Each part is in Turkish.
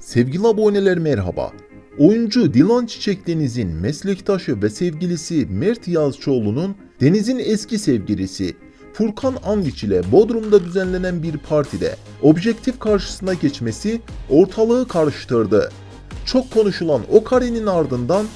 Sevgili aboneler merhaba. Oyuncu Dilan Çiçek Deniz'in meslektaşı ve sevgilisi Mert Yazçıoğlu'nun Deniz'in eski sevgilisi Furkan Andiç ile Bodrum'da düzenlenen bir partide objektif karşısına geçmesi ortalığı karıştırdı. Çok konuşulan o karenin ardından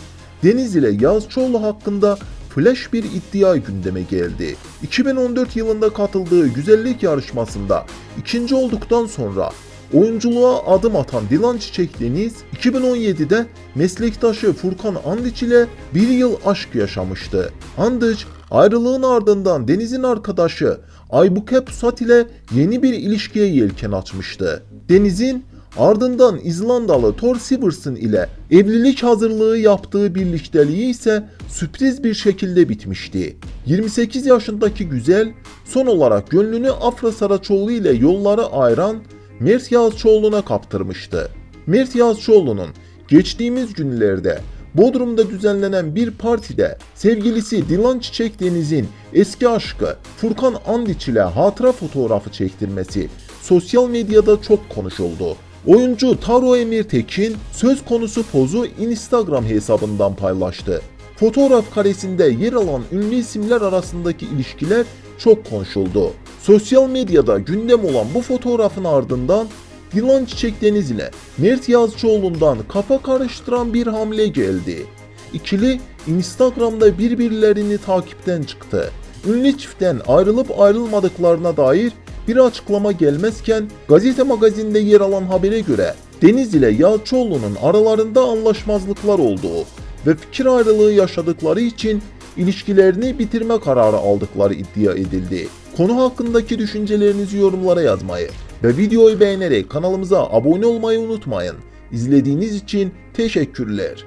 Deniz ile Yazçıoğlu hakkında flash bir iddia gündeme geldi. 2014 yılında katıldığı güzellik yarışmasında ikinci olduktan sonra oyunculuğa adım atan Dilan Çiçek Deniz 2017'de meslektaşı Furkan Andiç ile bir yıl aşk yaşamıştı. Andiç ayrılığın ardından Deniz'in arkadaşı Aybuke Pusat ile yeni bir ilişkiye yelken açmıştı. Deniz'in Ardından İzlandalı Thor Siversen ile evlilik hazırlığı yaptığı birlikteliği ise sürpriz bir şekilde bitmişti. 28 yaşındaki güzel son olarak gönlünü Afra Saraçoğlu ile yolları ayıran Mert Yazçıoğlu'na kaptırmıştı. Mert Yazçıoğlu'nun geçtiğimiz günlerde Bodrum'da düzenlenen bir partide sevgilisi Dilan Çiçek Deniz'in eski aşkı Furkan Andiç ile hatıra fotoğrafı çektirmesi sosyal medyada çok konuşuldu. Oyuncu Taro Emir Tekin söz konusu pozu Instagram hesabından paylaştı. Fotoğraf karesinde yer alan ünlü isimler arasındaki ilişkiler çok konuşuldu. Sosyal medyada gündem olan bu fotoğrafın ardından Dilan Çiçek Deniz ile Mert Yazıcıoğlu'ndan kafa karıştıran bir hamle geldi. İkili Instagram'da birbirlerini takipten çıktı. Ünlü çiftten ayrılıp ayrılmadıklarına dair bir açıklama gelmezken gazete magazinde yer alan habere göre Deniz ile Yalçıoğlu'nun aralarında anlaşmazlıklar olduğu ve fikir ayrılığı yaşadıkları için ilişkilerini bitirme kararı aldıkları iddia edildi. Konu hakkındaki düşüncelerinizi yorumlara yazmayı ve videoyu beğenerek kanalımıza abone olmayı unutmayın. İzlediğiniz için teşekkürler.